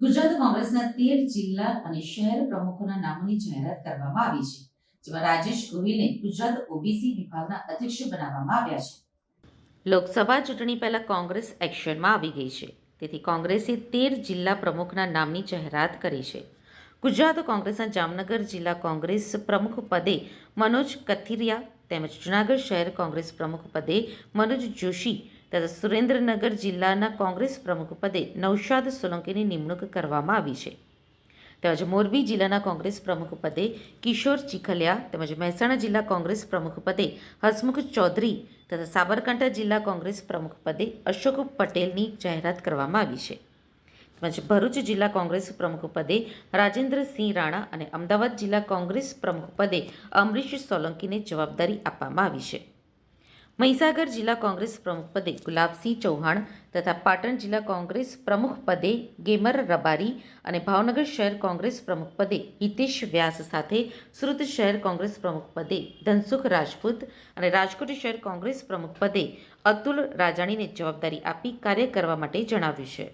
તેર જિલ્લા અને શહેર પ્રમુખોના નામોની જાહેરાત કરવામાં આવી છે, જેમાં રાજેશ ગોહિલને ગુજરાત ઓબીસી વિભાગના અધ્યક્ષ બનાવવામાં આવ્યા છે. લોકસભા ચૂંટણી પહેલા કોંગ્રેસ એક્શનમાં આવી ગઈ છે, તેથી કોંગ્રેસે તેર જિલ્લા પ્રમુખના નામની જાહેરાત કરી છે. ગુજરાત કોંગ્રેસના જામનગર જિલ્લા કોંગ્રેસ પ્રમુખ પદે મનોજ કથિરિયા તેમજ જૂનાગઢ શહેર કોંગ્રેસ પ્રમુખ પદે મનોજ જોશી તથા સુરેન્દ્રનગર જિલ્લાના કોંગ્રેસ પ્રમુખ પદે નૌશાદ સોલંકીની નિમણૂક કરવામાં આવી છે. તેમજ મોરબી જિલ્લાના કોંગ્રેસ પ્રમુખ પદે કિશોર ચીખલિયા, તેમજ મહેસાણા જિલ્લા કોંગ્રેસ પ્રમુખ પદે હસમુખ ચૌધરી તથા સાબરકાંઠા જિલ્લા કોંગ્રેસ પ્રમુખ પદે અશોક પટેલની જાહેરાત કરવામાં આવી છે. તેમજ ભરૂચ જિલ્લા કોંગ્રેસ પ્રમુખ પદે રાજેન્દ્રસિંહ રાણા અને અમદાવાદ જિલ્લા કોંગ્રેસ પ્રમુખ પદે અમરીશ સોલંકીને જવાબદારી આપવામાં આવી છે. મહીસાગર જિલ્લા કોંગ્રેસ પ્રમુખ પદે ગુલાબસિંહ ચૌહાણ તથા પાટણ જિલ્લા કોંગ્રેસ પ્રમુખ પદે ગેમર રબારી અને ભાવનગર શહેર કોંગ્રેસ પ્રમુખ પદે હિતેશ વ્યાસ સાથે સુરત શહેર કોંગ્રેસ પ્રમુખ પદે ધનસુખ રાજપૂત અને રાજકોટ શહેર કોંગ્રેસ પ્રમુખ પદે અતુલ રાજાણીને જવાબદારી આપી કાર્ય કરવા માટે જણાવ્યું છે.